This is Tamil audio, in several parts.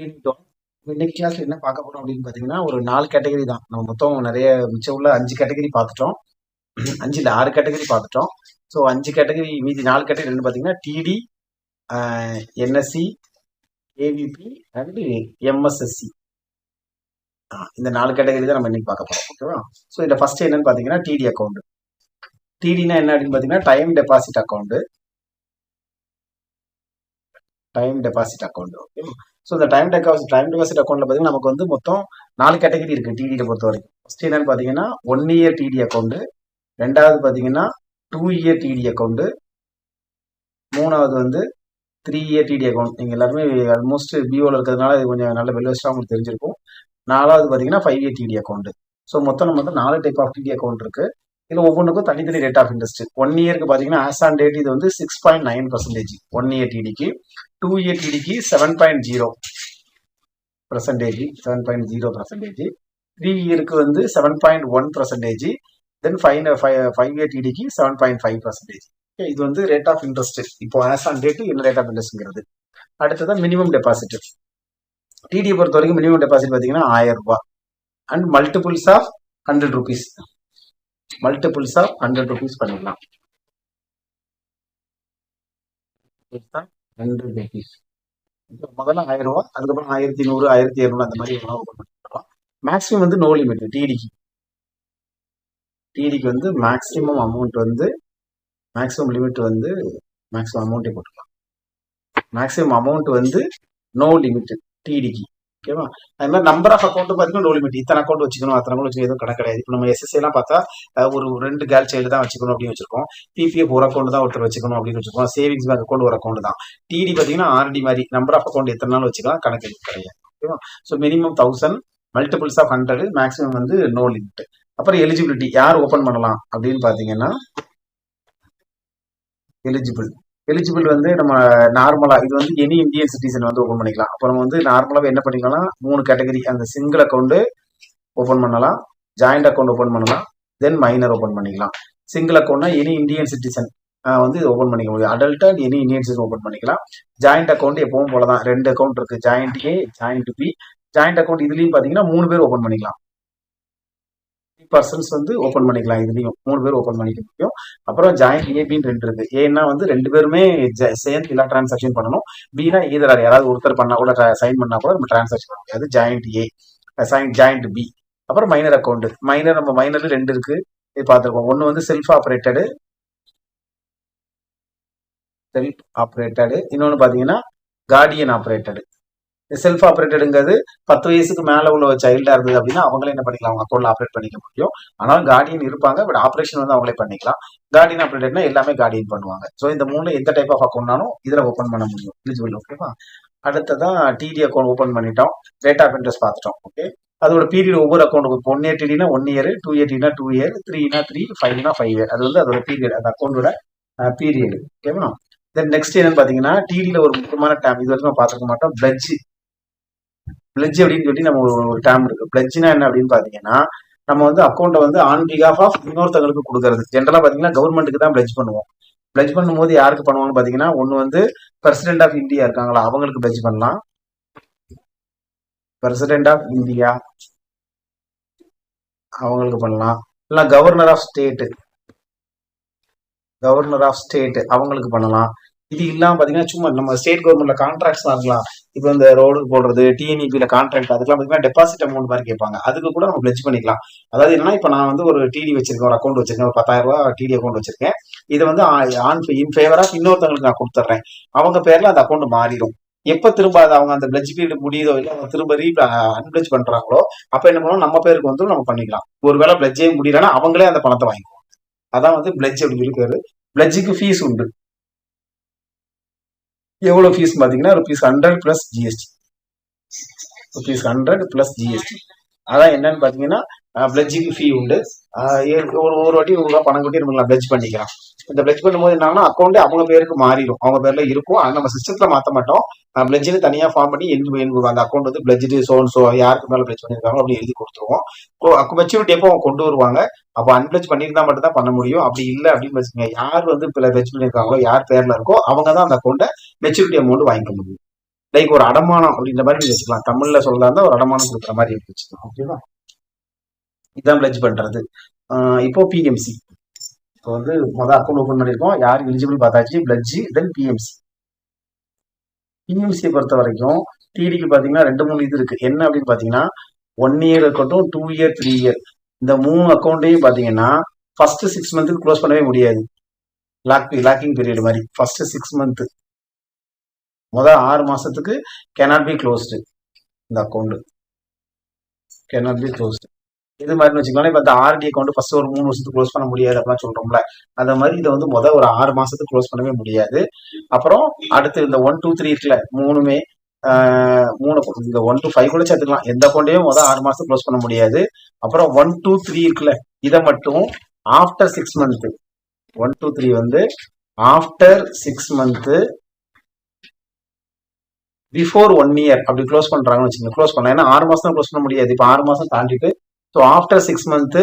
தேடிட்டோம் இன்னைக்கு கிளாஸ்ல என்ன பார்க்க போறோம் அப்படின்னு பார்த்தீங்கன்னா ஒரு நாலு கேட்டகரி தான். நம்ம மொத்தம் நிறைய மிச்சம் உள்ள அஞ்சு கேட்டகரி பார்த்துட்டோம். அஞ்சு இல்லை ஆறு கேட்டகரி பார்த்துட்டோம். ஸோ அஞ்சு கேட்டகரி மீதி நாலு கேட்டகரி என்ன பார்த்தீங்கன்னா TD NSC AVP and MSSC இந்த நாலு கேட்டகரி தான் நம்ம இன்னைக்கு பார்க்க போறோம். ஓகேவா ஸோ இதில் ஃபர்ஸ்ட் என்னன்னு பார்த்தீங்கன்னா டிடி அக்கௌண்ட் டிடினா என்ன அப்படின்னு பார்த்தீங்கன்னா time deposit account time deposit account okay so இந்த டைம் டெக்காசிட் டைம் டெபாசிட் அக்கௌண்ட்ல பார்த்தீங்கன்னா நமக்கு வந்து மொத்தம் நாலு கேட்டகரி இருக்கு டிடியை பொறுத்த வரைக்கும் ஃபர்ஸ்ட் என்னன்னு பார்த்தீங்கன்னா ஒன் இயர் டிடி அக்கௌண்ட் ரெண்டாவது பார்த்தீங்கன்னா டூ இயர் டிடி அக்கௌண்ட் மூணாவது வந்து த்ரீ இயர் டிடி அக்கௌண்ட் நீங்கள் எல்லாருமே ஆல்மோஸ்ட் பிஓவில் இருக்கிறதுனால இது கொஞ்சம் நல்ல வெல்வெஸ்டாக உங்களுக்கு தெரிஞ்சிருக்கும். நாலாவது பார்த்தீங்கன்னா five year TD account so மொத்தம் நம்ம வந்து நாலு டைப் ஆஃப் டிடி அக்கௌண்ட் இருக்கு. இதில் ஒவ்வொன்றுக்கும் தனித்தனி ரேட் ஆஃப் இன்ட்ரெஸ்ட் ஒன் இயருக்கு பார்த்தீங்கன்னா ஆஸ் ஆன் டேட் இது வந்து six point nine percentage one year டிடிக்கு two year டிடிக்கு seven point zero percentage seven point zero percentage three இயருக்கு வந்து seven point one percentage then five five year டிடிக்கு seven point five percentage இது வந்து ரேட் ஆஃப் இன்ட்ரெஸ்ட் இப்போ ஆஸ் ஆன் டேட் என்ன ரேட் ஆஃப் இன்ட்ரெஸ்ட்ங்கிறது அடுத்ததான் மினிமம் டெபாசிட் டிடியை பொறுத்த வரைக்கும் மினிமம் டெபாசிட் பார்த்தீங்கன்னா ஆயிரம் ரூபாய். And multiples of hundred rupees multiples of hundred rupees பண்ணிக்கலாம் ஹண்ட்ரட் ருபீஸ் முதல்ல ஆயிரம் ரூபா அதுக்கப்புறம் ஆயிரத்தி நூறு ஆயிரத்தி இரநூறு அந்த மாதிரி எல்லாம் ஓப்பன் பண்ணிக்கலாம் மேக்ஸிமம் வந்து நோ லிமிட் டிடிக்கு டிடிக்கு வந்து மேக்ஸிமம் அமௌண்ட் வந்து மேக்ஸிமம் லிமிட் வந்து மேக்ஸிமம் அமௌண்ட்டே போட்டுக்கலாம். மேக்ஸிமம் அமௌண்ட் வந்து நோ லிமிட் டிடிக்கு ஓகேவா அது மாதிரி நம்பர் ஆஃப் அக்கௌண்ட் பார்த்தீங்கன்னா நோ லிமிட் இத்தனை அக்கௌண்ட் வச்சுக்கணும் அத்தனை அக்கௌண்ட் வச்சுக்கணும் எதுவும் கணக்கு கிடையாது. இப்போ நம்ம எஸ்எஸ்சி எல்லாம் பார்த்தா ஒரு ரெண்டு கேர்ள் சைல்டு தான் வச்சுக்கணும் அப்படின்னு வச்சிருக்கோம். பிபிஎஃப் ஒரு அக்கௌண்ட் தான் ஒருத்தர் வச்சுக்கணும் அப்படின்னு வச்சிருக்கோம். சேவிங்ஸ் பேங்க் அக்கௌண்ட் ஒரு அக்கௌண்ட் தான். டிடி பார்த்தீங்கன்னா ஆர்டி மாதிரி. நம்பர் ஆஃப் அக்கௌண்ட் எத்தனை நாள் வச்சுக்கலாம் கணக்கு எதுவும் கிடையாது. ஓகேவா so minimum thousand multiples of hundred maximum வந்து நோ லிமிட் அப்புறம் எலிஜிபிலிட்டி யார் ஓப்பன் பண்ணலாம் அப்படின்னு பார்த்தீங்கன்னா எலிஜிபிள் எலிஜிபிள் வந்து நம்ம நார்மலா இது வந்து எனி இந்தியன் சிட்டிசன் வந்து ஓப்பன் பண்ணிக்கலாம். அப்புறம் வந்து நார்மலாக என்ன பண்ணிக்கலாம் மூணு கேட்டகரி அந்த சிங்கிள் அக்கௌண்ட் ஓப்பன் பண்ணலாம் ஜாயிண்ட் அக்கௌண்ட் ஓப்பன் பண்ணலாம் தென் மைனர் ஓப்பன் பண்ணிக்கலாம். சிங்கிள் அக்கௌண்ட்னா எனி இந்தியன் சிட்டிசன் வந்து இது ஓப்பன் பண்ணிக்க முடியும். Adult and any Indian citizen open பண்ணிக்கலாம். ஜாயிண்ட் அக்கௌண்ட் எப்பவும் போல தான் ரெண்டு அக்கௌண்ட் இருக்கு. Joint A joint B joint account இதுலயும் பாத்தீங்கன்னா மூணு பேர் ஓப்பன் பண்ணிக்கலாம். பர்சன்ஸ் வந்து ஓப்பன் பண்ணிக்கலாம். இதுலயும் மூணு பேர் ஓப்பன் பண்ணிக்க முடியும். அப்புறம் ஜாயிண்ட் ஏபின்னு ரெண்டு இருக்கு. ஏன்னா வந்து ரெண்டு பேருமே சேர்ந்து எல்லா டிரான்சாக்ஷன் பண்ணணும். பினா ஈதர் யாராவது ஒருத்தர் பண்ணா கூட சைன் பண்ணா கூட நம்ம டிரான்சாக்ஷன் பண்ண முடியாது. Joint A sign joint B அப்புறம் மைனர் அக்கௌண்ட் மைனர் நம்ம மைனர்ல ரெண்டு இருக்கு. இது பார்த்துருக்கோம். ஒன்று வந்து செல்ஃப் ஆப்ரேட்டடு செல்ஃப் ஆப்ரேட்டடு இன்னொன்று பார்த்தீங்கன்னா கார்டியன் ஆப்ரேட்டடு செல்ஃப் ஆப்ரேட்டடுங்கிறது பத்து வயசுக்கு மேலே உள்ள சைல்டாக இருந்தது அப்படின்னா அவங்களே என்ன பண்ணிக்கலாம்? அவங்க அக்கௌண்ட்ல ஆப்ரேட் பண்ணிக்க முடியும். ஆனால் கார்டியன் இருப்பாங்க பட் ஆப்ரேஷன் வந்து அவங்களே பண்ணிக்கலாம். கார்டியன் ஆப்ரேட்டர்னா எல்லாமே கார்டியன் பண்ணுவாங்க. ஸோ இந்த மூணு எந்த டைப் ஆஃப் அக்கௌண்ட்னாலும் இதில் ஓப்பன் பண்ண முடியும். எலிஜிபிள் ஓகேவா அடுத்ததான் டிடி அக்கௌண்ட் ஓப்பன் பண்ணிட்டோம். ரேட் ஆஃப் இன்ட்ரெஸ்ட் பார்த்துட்டோம் ஓகே அதோட பீரியட் ஒவ்வொரு அக்கௌண்ட்டுக்கு ஒன் இயர் டிடினா ஒன் இயர் டூ இயர் டினா டூ இயர் த்ரீனா த்ரீ ஃபைவ்னா ஃபைவ் இயர் அது வந்து அதோட பீரியட் அந்த அக்கௌண்டோட பீரியட் ஓகேவா தென் நெக்ஸ்ட் என்னன்னு பாத்தீங்கன்னா டிடியில ஒரு முக்கியமான டேம் இது வரைக்கும் பார்த்துக்க மாட்டோம் பிளட்ஜ் பிளட்ஜ் அப்படின்னு சொல்லி நம்ம ஒரு டேம் இருக்கு. பிளட்ஜ்னா என்ன அப்படின்னு பாத்தீங்கன்னா நம்ம வந்து அக்கௌண்ட்டை வந்து ஆன் பிகாஃப் ஆஃப் இன்னொருத்தவங்களுக்கு கொடுக்கறது. ஜென்ரலா பாத்தீங்கன்னா கவர்மெண்ட்டுக்கு தான் பிளட்ஜ் பண்ணுவோம். பிளட்ஜ் பண்ணும்போது யாருக்கு பண்ணுவாங்கன்னு பாத்தீங்கன்னா ஒன்னு வந்து பிரசிடென்ட் ஆஃப் இந்தியா இருக்காங்களா அவங்களுக்கு பிளட்ஜ் பண்ணலாம். பிரசிடென்ட் ஆஃப் இந்தியா அவங்களுக்கு பண்ணலாம். இல்ல governor of state governor of state அவங்களுக்கு பண்ணலாம். இது இல்லாம பாத்தீங்கன்னா சும்மா நம்ம ஸ்டேட் கவர்மெண்ட்ல கான்ட்ராக்ட்ஸ் இருக்கலாம். இப்போ இந்த ரோடு போடுறது டிஎன்இபியில கான்ட்ராக்ட் அதுக்கெல்லாம் பாத்தீங்கன்னா டெபாசிட் அமௌண்ட் மாதிரி கேட்பாங்க. அதுக்கு கூட நம்ம பிளட்ஜ் பண்ணிக்கலாம். அதாவது என்னன்னா இப்போ நான் வந்து ஒரு டிடி வச்சிருக்கேன் ஒரு அக்கௌண்ட் வச்சிருக்கேன் ஒரு பத்தாயிரம் ரூபாய் டிடி அக்கௌண்ட் வச்சிருக்கேன். இதை வந்து ஆன் இன் ஃபேவர் ஆஃப் இன்னொருத்தவங்களுக்கு நான் கொடுத்துட்றேன் அவங்க பேர்ல அந்த அக்கௌண்ட் மாறிடும். எப்ப திரும்ப அது அவங்க அந்த பிளட்ஜ் பீரியட் முடியுதோ இல்லை அவங்க திரும்ப ரீ அன்பிளட்ஜ் பண்றாங்களோ அப்ப என்ன பண்ணுவோம்? நம்ம பேருக்கு வந்து நம்ம பண்ணிக்கலாம். ஒருவேளை பிளட்ஜே முடியலன்னா அவங்களே அந்த பணத்தை வாங்கிக்குவோம் அதான் வந்து பிளட்ஜ் அப்படின்னு இருக்காரு பிளட்ஜுக்கு ஃபீஸ் உண்டு. எவ்வளவு ஃபீஸ் பாத்தீங்கன்னா rupees hundred plus GST rupees hundred plus GST அதான் என்னன்னு பாத்தீங்கன்னா பிளட்ஜுக்கு ஃபீ உண்டு. ஒரு ஒரு வாட்டி ரூபா பணம் கட்டி நம்ம பிளட்ஜ் பண்ணிக்கலாம். இந்த பிளட்ஜ் பண்ணும்போது என்னன்னா அக்கௌண்ட் அவங்க பேருக்கு மாறிடும் அவங்க பேர்ல இருக்கும். ஆனால் நம்ம சிஸ்டத்துல மாற்ற மாட்டோம். பிளட்ஜ்னு தனியா ஃபார்ம் பண்ணி எங்க அந்த அக்கௌண்ட் வந்து பிளட்ஜ் சோன் சோ யாருக்கு மேல பிளட்ஜ் பண்ணிருக்காங்களோ அப்படி எழுதி கொடுத்துருவோம். மெச்சூரிட்டி எப்போ அவங்க கொண்டு வருவாங்க? அப்போ அன்பிளட்ஜ் பண்ணியிருந்தா மட்டும் தான் பண்ண முடியும். அப்படி இல்லை அப்படின்னு வச்சுக்கோங்க. யார் வந்து பிளட்ஜ் பண்ணிருக்காங்களோ யார் பேர்ல இருக்கோ அவங்க தான் அந்த அக்கௌண்ட்டை மெச்சூரிட்டி அமௌண்ட் வாங்கிக்க முடியும். லைக் ஒரு அடமானம் அப்படின்ற மாதிரி வச்சுக்கலாம். தமிழ்ல சொல்லலாம் ஒரு அடமானம் கொடுக்குற மாதிரி வச்சுக்கலாம். ஓகேவா? இதான் பிளட்ஜ் பண்றது. இப்போ பிஎம்சி இப்போ வந்து மொதல் அக்கௌண்ட் ஓப்பன் பண்ணியிருக்கோம். யார் எலிஜிபிள் பார்த்தாச்சு? பிளட்ஜி தென் பிஎம்சி பிஎம்சியை பொறுத்த வரைக்கும் டிடிக்கு பார்த்தீங்கன்னா ரெண்டு மூணு இது இருக்கு. என்ன அப்படின்னு பார்த்தீங்கன்னா ஒன் இயர் இருக்கட்டும் டூ இயர் த்ரீ இயர் இந்த மூணு அக்கௌண்ட்டையும் பார்த்தீங்கன்னா ஃபர்ஸ்ட் சிக்ஸ் மந்த்துக்கு க்ளோஸ் பண்ணவே முடியாது. லாக் லாக்கிங் பீரியட் மாதிரி. ஃபர்ஸ்ட் சிக்ஸ் மந்த்து மொதல் ஆறு மாசத்துக்கு கேனாட் பி க்ளோஸ்டு இந்த அக்கௌண்ட் கேனாட் பி க்ளோஸ்டு இது மாதிரி வச்சுக்கோங்களேன் இப்போ இந்த ஆர்டியை கொண்டு ஃபர்ஸ்ட் ஒரு மூணு வருஷத்துக்கு க்ளோஸ் பண்ண முடியாது அப்படிலாம் சொல்றோம்ல அந்த மாதிரி இதை வந்து முதல் ஒரு ஆறு மாசத்துக்கு க்ளோஸ் பண்ணவே முடியாது. அப்புறம் அடுத்து இந்த ஒன் டூ த்ரீ இருக்குல்ல மூணுமே மூணு இந்த ஒன் டூ ஃபைவ் கூட சேர்த்துக்கலாம். எந்த அக்கௌண்ட்டையும் முதல் ஆறு மாசத்துக்கு க்ளோஸ் பண்ண முடியாது. அப்புறம் ஒன் டூ த்ரீ இருக்குல்ல இதை மட்டும் after six month one two three வந்து after six month before one year அப்படி க்ளோஸ் பண்றாங்கன்னு வச்சுக்கோங்க. க்ளோஸ் பண்ணலாம். ஏன்னா ஆறு மாசம் க்ளோஸ் பண்ண முடியாது. இப்போ ஆறு மாசம் தாண்டிட்டு so after six month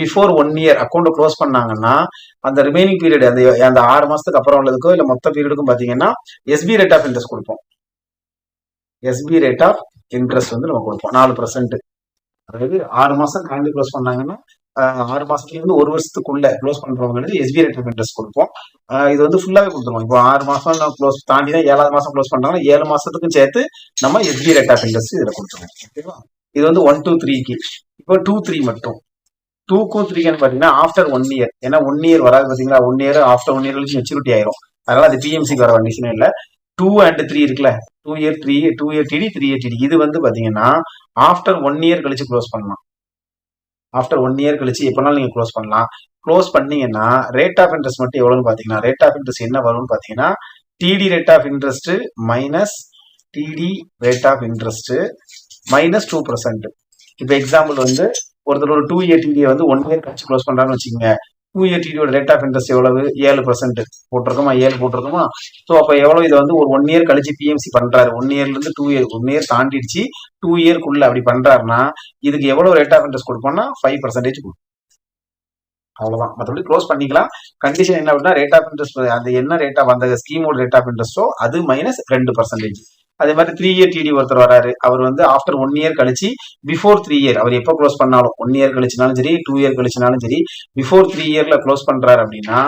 before one year அக்கௌண்ட்டை க்ளோஸ் பண்ணாங்கன்னா அந்த ரிமைனிங் பீரியட் அந்த அந்த ஆறு மாதத்துக்கு அப்புறம் உள்ளதுக்கோ இல்லை மொத்த பீரியடுக்கும் பார்த்தீங்கன்னா எஸ்பி ரேட் ஆஃப் இன்ட்ரெஸ்ட் கொடுப்போம். எஸ்பி ரேட் ஆஃப் இன்ட்ரெஸ்ட் வந்து நம்ம கொடுப்போம். நாலு பர்சன்ட் அதாவது ஆறு மாதம் தாண்டி க்ளோஸ் பண்ணாங்கன்னா ஆறு மாதத்துலேருந்து ஒரு வருஷத்துக்குள்ள க்ளோஸ் பண்றவங்களுக்கு எஸ்பி ரேட் ஆஃப் இன்ட்ரெஸ்ட் கொடுப்போம். இது வந்து ஃபுல்லாவே கொடுத்துருவோம். இப்போ ஆறு மாசம் க்ளோஸ் தாண்டி தான் ஏழாவது மாசம் க்ளோஸ் பண்ணாங்கன்னா ஏழு மாசத்துக்கும் சேர்த்து நம்ம எஸ்பி ரேட் ஆஃப் இன்ட்ரெஸ்ட் இதில் கொடுத்துருவோம். ஓகேவா? இது வந்து ஒன் டூ த்ரீக்கு இப்போ டூ த்ரீ மட்டும். டூக்கும் த்ரீக்குன்னு பார்த்தீங்கன்னா ஆஃப்டர் ஒன் இயர் ஏன்னா ஒன் இயர் வராது பார்த்தீங்களா? One year after one year கழிச்சு மெச்சூரிட்டி ஆயிரும். அதனால அது டிஎம்சிக்கு வர கண்டிஷன் இல்லை. டூ அண்ட் த்ரீ இருக்குல்ல? Two year three two year TD three year TD இது வந்து பார்த்தீங்கன்னா ஆஃப்டர் ஒன் இயர் கழிச்சு க்ளோஸ் பண்ணலாம். ஆஃப்டர் ஒன் இயர் கழிச்சு எப்போனாலும் நீங்கள் க்ளோஸ் பண்ணலாம். க்ளோஸ் பண்ணீங்கன்னா ரேட் ஆஃப் இன்ட்ரெஸ்ட் மட்டும் எவ்வளோன்னு பார்த்தீங்கன்னா ரேட் ஆஃப் இன்ட்ரெஸ்ட் என்ன வரும்னு பார்த்தீங்கன்னா TD rate of interest minus TD rate of interest minus two percent இப்போ எக்ஸாம்பிள் வந்து ஒருத்தர் ஒரு டூ இயர் டிடியை வந்து ஒன் இயர் கழிச்சு க்ளோஸ் பண்றான்னு வச்சுக்கோங்க. டூ இயர் டிடியோட ரேட் ஆஃப் இன்ட்ரெஸ்ட் எவ்வளவு? ஏழு பர்சன்ட் போட்டிருக்கோமா? ஏழு போட்டிருக்கோமா? ஸோ அப்போ எவ்வளவு? இதை வந்து ஒரு ஒன் இயர் கழிச்சு பிஎம்சி பண்றாரு. ஒன் இயர்ல இருந்து டூ இயர் ஒன் இயர் தாண்டிடுச்சு. டூ இயர்க்குள்ள அப்படி பண்றாருன்னா இதுக்கு எவ்வளவு ரேட் ஆஃப் இன்ட்ரெஸ்ட் கொடுப்போம்னா ஃபைவ் பர்சன்டேஜ் கொடுக்கும் அவ்வளவுதான். மற்றபடி க்ளோஸ் பண்ணிக்கலாம். கண்டிஷன் என்ன அப்படின்னா ரேட் ஆஃப் இன்ட்ரெஸ்ட் அந்த என்ன ரேட் ஆஃப் அந்த ஸ்கீமோட ரேட் ஆஃப் இன்ட்ரெஸ்டோ அது மைனஸ் ரெண்டு பர்சன்டேஜ் அதே மாதிரி த்ரீ இயர் டிடி ஒருத்தர் வராரு. அவர் வந்து ஆஃப்டர் ஒன் இயர் கழிச்சு பிஃபோர் த்ரீ இயர் அவர் எப்போ க்ளோஸ் பண்ணாலும் ஒன் இயர் கழிச்சினாலும் சரி டூ இயர் கழிச்சினாலும் சரி பிஃபோர் த்ரீ இயர்ல க்ளோஸ் பண்றாரு அப்படின்னா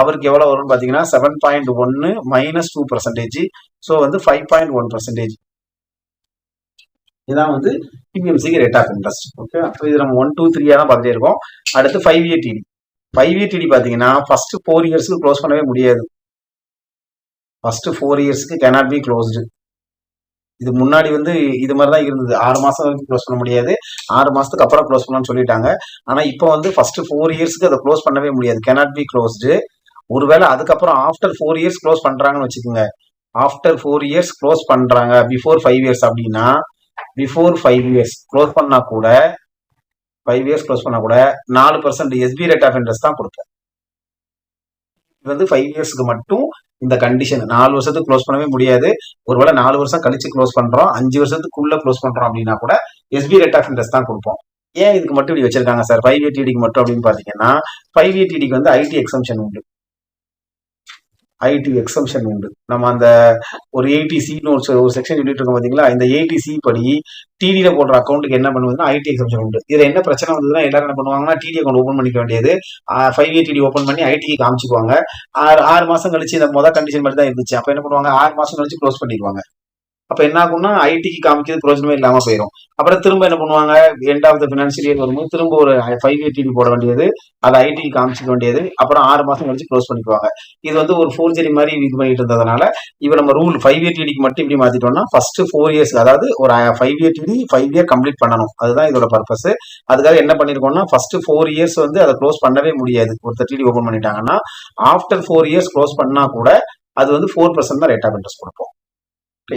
அவருக்கு எவ்வளவு வரும்னு பாத்தீங்கன்னா செவன் பாயிண்ட் ஒன்னு மைனஸ் டூ பர்சன்டேஜ் ஸோ வந்து ஃபைவ் பாயிண்ட் ஒன் பர்சன்டேஜ் இதான் வந்து பிஎம்சிக்கு ரேட் ஆஃப் இன்ட்ரெஸ்ட் ஓகே அப்போ இது நம்ம ஒன் டூ த்ரீயா தான் பார்த்துட்டே இருக்கோம். அடுத்து five year TD five year TD பார்த்தீங்கன்னா ஃபர்ஸ்ட் ஃபோர் இயர்ஸ்க்கு க்ளோஸ் பண்ணவே முடியாது. ஃபர்ஸ்ட் ஃபோர் இயர்ஸ்க்கு கேனாட் பி க்ளோஸ்டு இது முன்னாடி வந்து இது மாதிரி தான் இருந்தது. ஆறு மாதம் வரைக்கும் க்ளோஸ் பண்ண முடியாது. ஆறு மாதத்துக்கு அப்புறம் க்ளோஸ் பண்ணலாம்னு சொல்லிட்டாங்க. ஆனால் இப்போ வந்து ஃபர்ஸ்ட் ஃபோர் இயர்ஸ்க்கு அதை க்ளோஸ் பண்ணவே முடியாது. கேனாட் பி க்ளோஸ்டு ஒருவேளை அதுக்கப்புறம் ஆஃப்டர் ஃபோர் இயர்ஸ் க்ளோஸ் பண்ணுறாங்கன்னு வச்சுக்கோங்க. ஆஃப்டர் ஃபோர் இயர்ஸ் க்ளோஸ் பண்ணுறாங்க பிஃபோர் ஃபைவ் இயர்ஸ் அப்படின்னா பிஃபோர் ஃபைவ் இயர்ஸ் க்ளோஸ் பண்ணால் கூட ஃபைவ் இயர்ஸ் க்ளோஸ் பண்ணால் கூட நாலு percent SB rate of interest தான் கொடுப்பேன். வந்து ஃபைவ் இயர்ஸ்க்கு மட்டும் இந்த கண்டிஷன் நாலு வருஷத்துக்கு க்ளோஸ் பண்ணவே முடியாது. ஒருவேளை நாலு வருஷம் கழிச்சு க்ளோஸ் பண்றோம் அஞ்சு வருஷத்துக்குள்ள க்ளோஸ் பண்றோம் அப்படின்னா கூட எஸ்பி ரேட் ஆஃப் இன்ட்ரெஸ்ட் தான் கொடுப்போம். ஏன் இதுக்கு மட்டும் இப்படி வச்சிருக்காங்க சார் ஃபைவ் இயர் டிடிக்கு மட்டும் அப்படின்னு பாத்தீங்கன்னா ஃபைவ் இயர் டிடிக்கு வந்து ஐடி எக்ஸம்ஷன் உண்டு. ஐடி எக்ஸம்ஷன் உண்டு. நம்ம அந்த ஒரு எயிட்டி சின்னு ஒரு ஒரு செக்ஷன் சொல்லிட்டு இருக்கோம் பாத்தீங்களா? இந்த எயிட்டி சி படி டிடியில போடுற அக்கௌண்ட்டுக்கு என்ன பண்ணுவதுன்னா ஐடி எக்ஸம்ஷன் உண்டு. இதுல என்ன பிரச்சனை வந்ததுன்னா எல்லாரும் என்ன பண்ணுவாங்கன்னா டிடி அக்கௌண்ட் ஓப்பன் பண்ணிக்க வேண்டியது. ஃபைவ் இயர் டிடி ஓப்பன் பண்ணி ஐடிக்கு காமிச்சுக்குவாங்க. ஆறு ஆறு மாசம் கழிச்சு இந்த மொதல் கண்டிஷன் மாதிரி தான் இருந்துச்சு. அப்ப என்ன பண்ணுவாங்க? ஆறு மாசம் கழிச்சு க்ளோஸ் பண்ணிடுவாங்க அப்ப என்ன ஆகும்னா ஐடிக்கு காமிக்கிறது பிரயோஜனமே இல்லாம போயிடும் அப்புறம் திரும்ப என்ன பண்ணுவாங்க? End of the financial year வரும்போது திரும்ப ஒரு ஃபைவ் இயர் டிடி போட வேண்டியது அதை ஐடிக்கு காமிச்சிக்க வேண்டியது அப்புறம் ஆறு மாசம் கழிச்சு க்ளோஸ் பண்ணிக்குவாங்க. இது வந்து ஒரு ஃபோர்ஜரி மாதிரி இது பண்ணிட்டு இருந்ததுனால இப்போ நம்ம ரூல் ஃபைவ் இயர் டிடிக்கு மட்டும் இப்படி மாத்திட்டோம்னா ஃபர்ஸ்ட் ஃபோர் இயர்ஸ் அதாவது ஒரு five year TD five year complete பண்ணணும். அதுதான் இதோட பர்பஸ் அதுக்காக என்ன பண்ணிருக்கோம்னா ஃபர்ஸ்ட் ஃபோர் இயர்ஸ் வந்து அதை க்ளோஸ் பண்ணவே முடியாது. ஒரு டிடி ஓப்பன் பண்ணிட்டாங்கன்னா ஆஃப்டர் ஃபோர் இயர்ஸ் க்ளோஸ் பண்ணா கூட அது வந்து ஃபோர் பர்சன்ட் தான் ரேட் ஆஃப் இன்ட்ரெஸ்ட் கொடுப்போம்.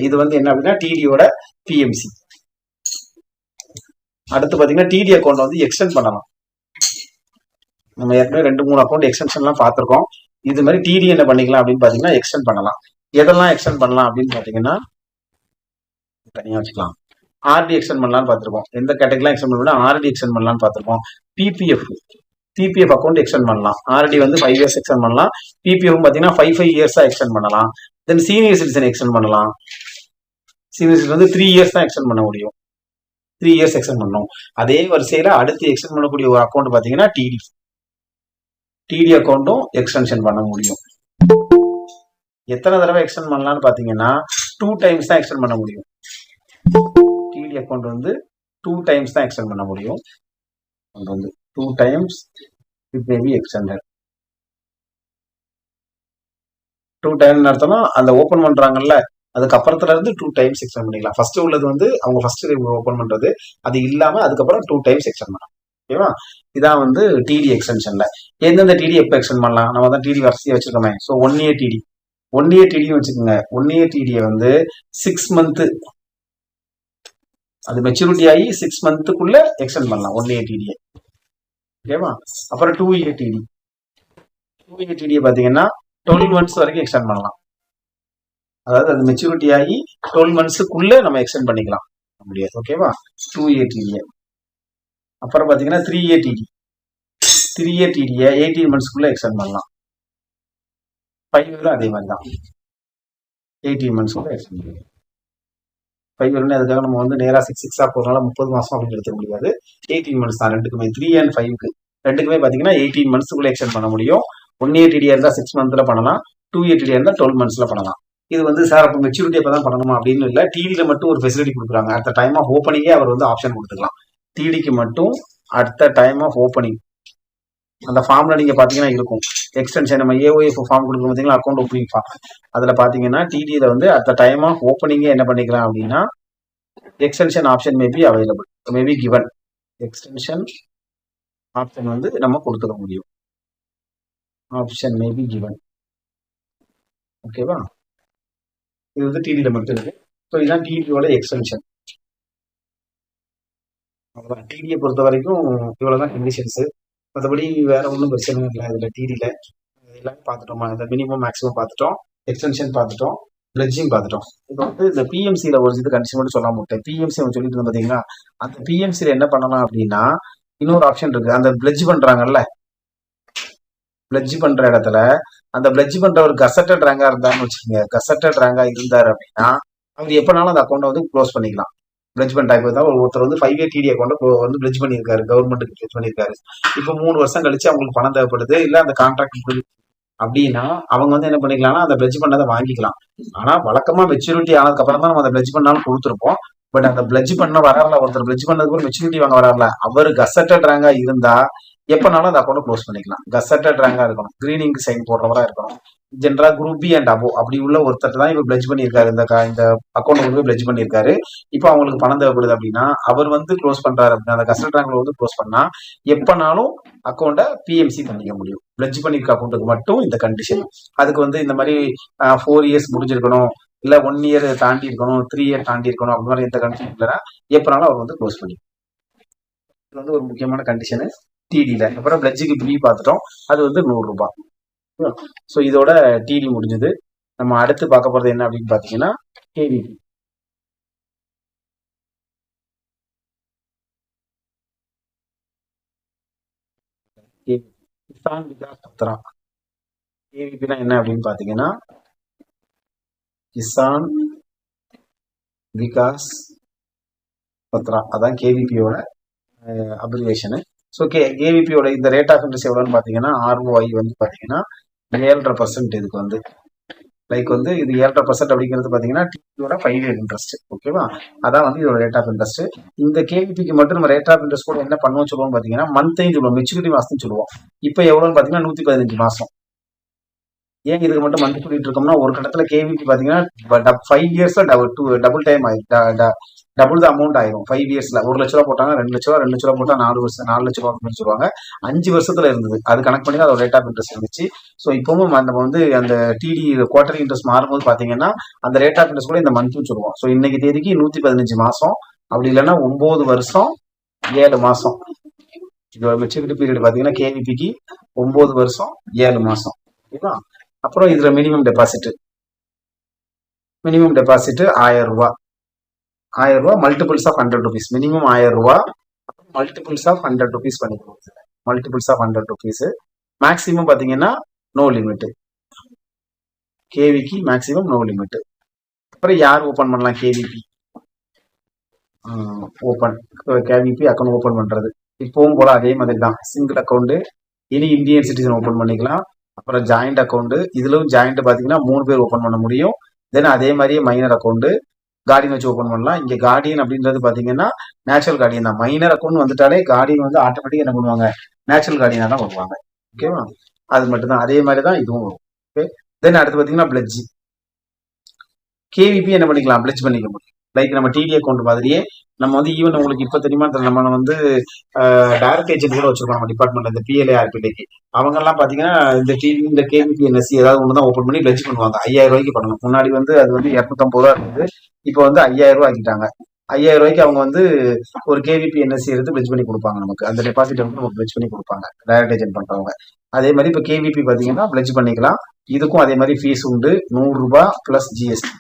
இது வந்து என்ன அப்படின்னா டிடியோட பிஎம்சி அடுத்து பாத்தீங்கன்னா டிடி அக்கௌண்ட் வந்து எக்ஸ்டென்ட் பண்ணலாம். நம்ம ஏற்கனவே ரெண்டு மூணு அக்கௌண்ட் எக்ஸ்டென்ஷன்லாம் பார்த்துருக்கோம் இது மாதிரி டிடி என்ன பண்ணிக்கலாம் அப்படின்னு பாத்தீங்கன்னா எக்ஸ்டென்ட் பண்ணலாம். எதெல்லாம் எக்ஸ்டென்ட் பண்ணலாம் அப்படின்னு பாத்தீங்கன்னா தனியா வச்சுக்கலாம். ஆர்டி எக்ஸ்டென்ட் பண்ணலாம்னு பார்த்துருக்கோம் எந்த கேட்டகரிலாம் எக்ஸ்டென்ட் பண்ணலாம் ஆர்டி எக்ஸ்டென்ட் பண்ணலாம்னு பார்த்துருக்கோம் பிபிஎஃப் பிபிஎஃப் அக்கௌண்ட் எக்ஸ்டென்ட் பண்ணலாம். ஆர்டி வந்து ஃபைவ் இயர்ஸ் எக்ஸ்டென்ட் பண்ணலாம். பிபிஎஃப் பார்த்தீங்கன்னா ஃபைவ் ஃபைவ் இயர்ஸா எக்ஸ்டென்ட் பண்ணலாம். தென் சீனியர் சிட்டிசன் எக்ஸ்டெண்ட் பண்ணலாம். சீனியர் சிட்டிசன் வந்து த்ரீ இயர்ஸ் தான் எக்ஸ்டெண்ட் பண்ண முடியும். த்ரீ இயர்ஸ் எக்ஸ்டெண்ட் பண்ணணும். அதே வரிசையில அடுத்து எக்ஸ்டெண்ட் பண்ணக்கூடிய ஒரு அக்கௌண்ட் பாத்தீங்கன்னா டிடி டிடி அக்கௌண்ட்டும் எக்ஸ்டென்ஷன் பண்ண முடியும். எத்தனை தடவை எக்ஸ்டெண்ட் பண்ணலாம்னு பாத்தீங்கன்னா டூ டைம்ஸ் தான் எக்ஸ்டெண்ட் பண்ண முடியும். டிடி அக்கௌண்ட் வந்து டூ டைம்ஸ் தான் எக்ஸ்டெண்ட் பண்ண முடியும். வந்து two times it may be extended two time அர்த்தம்னா அந்த ஓப்பன் பண்றாங்கல்ல அதுக்கப்புறத்துல இருந்து டூ டைம்ஸ் எக்ஸ்டெண்ட் பண்ணிக்கலாம். ஃபர்ஸ்ட் உள்ளது வந்து அவங்க ஃபர்ஸ்ட் ஓப்பன் பண்றது அது இல்லாம அதுக்கப்புறம் டூ டைம்ஸ் எக்ஸ்டெண்ட் பண்ணலாம். ஓகேவா? இதான் வந்து டிடி எக்ஸ்டென்ஷன்ல எந்தெந்த டிடி எப்போ எக்ஸ்டெண்ட் பண்ணலாம்? நம்ம தான் டிடி வரிசையை வச்சிருக்கோமே. So one year TD one year டிடியும் வச்சுக்கோங்க. ஒன் இயர் டிடியை வந்து சிக்ஸ் மந்த்து அது மெச்சூரிட்டி ஆகி சிக்ஸ் மந்த்துக்குள்ள எக்ஸ்டெண்ட் பண்ணலாம் ஒன் இயர் டிடியை ஓகேவா? அப்புறம் two year TD two year டிடியை பார்த்தீங்கன்னா டுவெல் மந்த்ஸ் வரைக்கும் எக்ஸ்டெண்ட் பண்ணலாம். அதாவது அது மெச்சூரிட்டி ஆகி டுவெல் மந்த்ஸுக்குள்ளே நம்ம எக்ஸ்டெண்ட் பண்ணிக்கலாம். முடியாது. ஓகேவா டூ இயர் அப்புறம் பார்த்தீங்கன்னா three year TD three year டிடியை eighteen மந்த்ஸ்க்குள்ளே எக்ஸ்டெண்ட் பண்ணலாம். ஃபைவ் இயரும் அதே மாதிரி தான். எயிட்டீன் மந்த்ஸ்க்குள்ளே எக்ஸ்டெண்ட் பண்ணலாம். ஃபைவ் இயர்னு அதுக்காக நம்ம வந்து நேராக சிக்ஸ் சிக்ஸாக போகிறனால முப்பது மாதம் அப்படின்னு எடுத்துக்க முடியாது. எயிட்டீன் மந்த்ஸ் தான். ரெண்டுக்குமே த்ரீ அண்ட் ஃபைவ்க்கு ரெண்டுக்குமே பார்த்தீங்கன்னா எயிட்டீன் மந்த்ஸுக்குள்ளே எக்ஸ்டெண்ட் பண்ண முடியும். ஒன் இயர் டிடியாக இருந்தால் சிக்ஸ் மந்த்தில் பண்ணலாம். டூ இயர் டிடியாக இருந்தால் டுவெல் மந்த்ஸில் பண்ணலாம். இது வந்து சார் அப்போ மெச்சூரிட்டி அப்போ தான் பண்ணணுமா அப்படின்னு இல்லை. டிடியில் மட்டும் ஒரு ஃபெசிலிட்டி கொடுக்குறாங்க. அட் த டைம் ஆஃப் ஓப்பனிங்கே அவர் வந்து ஆப்ஷன் கொடுத்துக்கலாம். டிடிக்கு மட்டும் at the time of opening அந்த ஃபார்மில் நீங்கள் பார்த்தீங்கன்னா இருக்கும். எக்ஸ்டென்ஷன் நம்ம ஏஓஎஃப் ஃபார்ம் கொடுக்கும் பார்த்தீங்கன்னா அக்கௌண்ட் ஓப்பனிங் ஃபார்ம் அதில் பார்த்தீங்கன்னா டிடியில் வந்து அட் த டைம் ஆஃப் ஓப்பனிங்கே என்ன பண்ணிக்கலாம் அப்படின்னா extension option maybe available maybe given extension option வந்து நம்ம கொடுத்துக்க முடியும். ஆப்ஷன் மே பி கிவன் ஓகேவா இது வந்து டிடியில் மட்டும் இருக்கு. ஸோ இதுதான் டிடியோட எக்ஸ்டென்ஷன் அவ்வளோதான் டிடியை பொறுத்த வரைக்கும் இவ்வளோ தான் கண்டிஷன்ஸு மற்றபடி வேற ஒன்றும் பிரச்சனை இல்லை. இதில் டிடியில் எல்லாமே பார்த்துட்டோமா? இந்த மினிமம் மேக்ஸிமம் பார்த்துட்டோம். எக்ஸ்டென்ஷன் பார்த்துட்டோம். பிளட்ஜிங் பார்த்துட்டோம். இப்போ வந்து இந்த பிஎம்சியில் ஒரு இது கண்டிஷன் மட்டும் சொல்ல மாட்டேன் பிஎம்சி அவங்க சொல்லிட்டு இருந்தோம் பார்த்தீங்களா அந்த பிஎம்சியில் என்ன பண்ணலாம் அப்படின்னா இன்னொரு ஆப்ஷன் இருக்குது அந்த பிளட்ஜ் பண்ணுறாங்கல்ல பிளட்ஜ் பண்ற இடத்துல அந்த பிளட்ஜ் பண்ற ஒரு கசட்டட் ரேங்கா இருந்தாருன்னு வச்சுக்கோங்க. கசட்டட் ரேங்கா இருந்தாரு அப்படின்னா அவர் எப்பனாலும் அந்த அக்கௌண்ட்டை வந்து க்ளோஸ் பண்ணிக்கலாம். பிளட்ஜ் பண்ணிட்டாங்க தான் ஒருத்தர் வந்து ஃபைவ் இயர் டிடி அக்கௌண்ட் வந்து பிளட்ஜ் பண்ணியிருக்காரு. கவர்மெண்ட்டுக்கு பிளட்ஜ் பண்ணியிருக்காரு. இப்போ மூணு வருஷம் கழிச்சு அவங்களுக்கு பணம் தேவைப்படுது இல்லை அந்த கான்ட்ராக்ட் அப்படின்னா அவங்க வந்து என்ன பண்ணிக்கலாம்னா அந்த பிளட்ஜ் பண்ணதை வாங்கிக்கலாம். ஆனால் வழக்கமா மெச்சூரிட்டி ஆனதுக்கு அப்புறம் தான் நம்ம அந்த பிளட்ஜ் பண்ணாலும் கொடுத்துருப்போம். பட் அந்த பிளட்ஜ் பண்ண வரல ஒருத்தர் பிளட்ஜ் பண்ணதுக்கு ஒரு மெச்சூரிட்டி வாங்க வரல அவர் கசட்டட் ரேங்காக இருந்தா எப்பனாலும் அந்த அக்கௌண்ட் க்ளோஸ் பண்ணிக்கலாம். கசட்டட் ரேங்கா இருக்கணும். கிரீனிங் சைன் போடுறவரா இருக்கணும். ஜென்ரலா குரூப் பி அண்ட் அபோ அப்படி உள்ள ஒருத்தர் தான் இப்ப பிளட்ஜ் பண்ணியிருக்காரு. இந்த இந்த அக்கௌண்ட் வந்து பிளட்ஜ் பண்ணியிருக்காரு. இப்போ அவங்களுக்கு பணம் தேவைப்படுது அப்படின்னா அவர் வந்து க்ளோஸ் பண்றாரு அப்படின்னா அந்த கசட் ரேங்க்ல வந்து க்ளோஸ் பண்ணா எப்பனாலும் அக்கௌண்ட்டை பிஎம்சி பண்ணிக்க முடியும். பிளட்ஜ் பண்ணியிருக்க அக்கௌண்ட்டுக்கு மட்டும் இந்த கண்டிஷன் அதுக்கு வந்து இந்த மாதிரி ஃபோர் இயர்ஸ் முடிஞ்சிருக்கணும். இல்ல ஒன் இயர் தாண்டி இருக்கணும். த்ரீ இயர் தாண்டி இருக்கணும். அப்படி மாதிரி எந்த கண்டிஷன் இல்லைன்னா எப்பனாலும் அவர் வந்து க்ளோஸ் பண்ணி இது வந்து ஒரு முக்கியமான கண்டிஷனு டிடியில் அப்புறம் பிளட்ஜுக்கு பி பார்த்துட்டோம். அது வந்து நூறு ரூபாய். ஸோ இதோட டிடி முடிஞ்சது. நம்ம அடுத்து பார்க்க போறது என்ன அப்படின்னு பார்த்தீங்கன்னா கேவிபி கிசான் விகாஸ் பத்ரா கேவிபினா என்ன அப்படின்னு பார்த்தீங்கன்னா கிசான் விகாஸ் பத்ரா அதான் கேவிபியோட அப்ரிவேஷனு ஸோ கே கேவிபியோட இந்த ரேட் ஆஃப் இன்ட்ரெஸ்ட் எவ்வளோன்னு பார்த்தீங்கன்னா ஆர்ஓஐ வந்து பார்த்தீங்கன்னா ஏழரை பர்சன்ட் இதுக்கு வந்து. லைக் வந்து இது ஏழரை பர்சன்ட் அப்படிங்கிறது பார்த்தீங்கன்னா டிவியோட ஃபைவ் இயர் இன்ட்ரெஸ்ட் ஓகேவா அதான் வந்து இதோட ரேட் ஆஃப் இன்ட்ரெஸ்ட் இந்த கேவிபிக்கு மட்டும் நம்ம ரேட் ஆஃப் இன்ட்ரெஸ்ட் கூட என்ன பண்ணுவோம் சொல்லுவோம் பார்த்தீங்கன்னா மந்த்தையும் சொல்லுவோம் மெச்சூரிட்டி மாதம் சொல்லுவோம். இப்போ எவ்வளோன்னு பார்த்தீங்கன்னா நூற்றி பதினஞ்சு மாதம் ஏன் இதுக்கு மட்டும் மந்த் சொல்லிட்டு இருக்கோம்னா ஒரு கட்டத்தில் கேவிபி பார்த்தீங்கன்னா ஃபைவ் இயர்ஸாக டபுள் டூ டபுள் டைம் ஆயிடும் டபுள் த அமௌண்ட் ஆயிரும். ஃபைவ் இயர்ஸ்ல ஒரு லட்ச ரூபா போட்டாங்க ரெண்டு லட்ச ரூபா ரெண்டு லட்ச ரூபா போட்டா நாலு வருஷம் நாலு லட்ச ரூபா அப்படின்னு சொல்லுவாங்க. அஞ்சு வருஷத்துல இருந்தது. அது கணக்கு பண்ணி தான் அதோட ரேட் ஆஃப் இன்ட்ரெஸ்ட் இருந்துச்சு. ஸோ இப்பவும் நம்ம வந்து அந்த டிடி குவார்டர் இன்ட்ரெஸ்ட் மாறும்போது பாத்தீங்கன்னா அந்த ரேட் ஆஃப் இன்ட்ரெஸ்ட் கூட இந்த மந்த்னு சொல்லுவோம். ஸோ இன்னைக்கு தேதிக்கு நூத்தி பதினஞ்சு மாசம். அப்படி இல்லைன்னா ஒன்பது வருஷம் ஏழு மாசம். இதோட மெச்சூரிட்டி பீரியட் பாத்தீங்கன்னா கேவிபிக்கு ஒன்பது வருஷம் ஏழு மாசம். ஓகேவா அப்புறம் இதுல மினிமம் டெபாசிட் மினிமம் டெபாசிட் ஆயிரம் ரூபாய் ஆயிரம் ரூபா multiples of hundred rupees minimum ஆயிரம் ரூபா மல்டிபிள்ஸ் ஆஃப் ஹண்ட்ரட் ருபீஸ் பண்ணிக்கணும் multiples of hundred rupees maximum பார்த்தீங்கன்னா நோ லிமிட்டு கேவிக்கு மேக்ஸிமம் நோ லிமிட்டு அப்புறம் யார் ஓப்பன் பண்ணலாம்? KVP open KVP account open பண்ணுறது இப்போவும் போல அதே மாதிரி தான். சிங்கிள் அக்கௌண்ட்டு இனி இந்தியன் சிட்டிசன் ஓப்பன் பண்ணிக்கலாம். அப்புறம் ஜாயிண்ட் அக்கௌண்ட்டு இதுலயும் ஜாயிண்ட் பார்த்தீங்கன்னா மூணு பேர் ஓப்பன் பண்ண முடியும். தென் அதே மாதிரியே மைனர் அக்கௌண்ட்டு கார்டியன் வச்சு ஓப்பன் பண்ணலாம். இங்கே கார்டியன் அப்படின்றது பார்த்தீங்கன்னா நேச்சுரல் கார்டியன் தான். மைனர் அக்கௌண்ட் வந்துட்டாலே கார்டியன் வந்து ஆட்டோமேட்டிக் என்ன பண்ணுவாங்க? நேச்சுரல் கார்டியனாக தான் பண்ணுவாங்க ஓகேவா அது மட்டும்தான். அதே மாதிரி தான் இதுவும் வரும். ஓகே தென் அடுத்து பார்த்தீங்கன்னா பிளட்ஜ் கேவிபி என்ன பண்ணிக்கலாம்? பிளட்ஜ் பண்ணிக்க முடியும். லைக் நம்ம டிடி அக்கௌண்ட் மாதிரியே நம்ம வந்து ஈவன் உங்களுக்கு இப்போ தெரியுமா தெரியல, நம்ம வந்து டைரக்ட் ஏஜென்ட் கூட வச்சிருக்கோம் நம்ம டிபார்ட்மெண்ட் இந்த பிஎல்ஏ ஆர்பிடிக்கு அவங்க எல்லாம் பாத்தீங்கன்னா இந்த டிவி இந்த கேபிபிஎன்எஸ்சி ஏதாவது ஒன்று தான் ஓப்பன் பண்ணி லெஜ் பண்ணுவாங்க. ஐயாயிரம் ரூபாய்க்கு பண்ணணும் முன்னாடி வந்து அது வந்து இரநூத்தம்பது ரூபா இருந்தது. இப்போ வந்து ஐயாயிரம் ரூபா ஆக்கிட்டாங்க ஐயாயிரம் ரூபாய்க்கு அவங்க வந்து ஒரு கேவிபி என்எஸ்சி எடுத்து பிரிட்ஜ் பண்ணி கொடுப்பாங்க நமக்கு. அந்த டெபாசிட் வந்து நமக்கு பிரிட்ஜ் பண்ணி கொடுப்பாங்க. டைரக்ட் ஏஜென்ட் பண்றவங்க. அதே மாதிரி இப்போ கேவிபி பாத்தீங்கன்னா பிளட்ஜ் பண்ணிக்கலாம். இதுக்கும் அதே மாதிரி ஃபீஸ் உண்டு. நூறு ரூபாய் பிளஸ் ஜிஎஸ்டி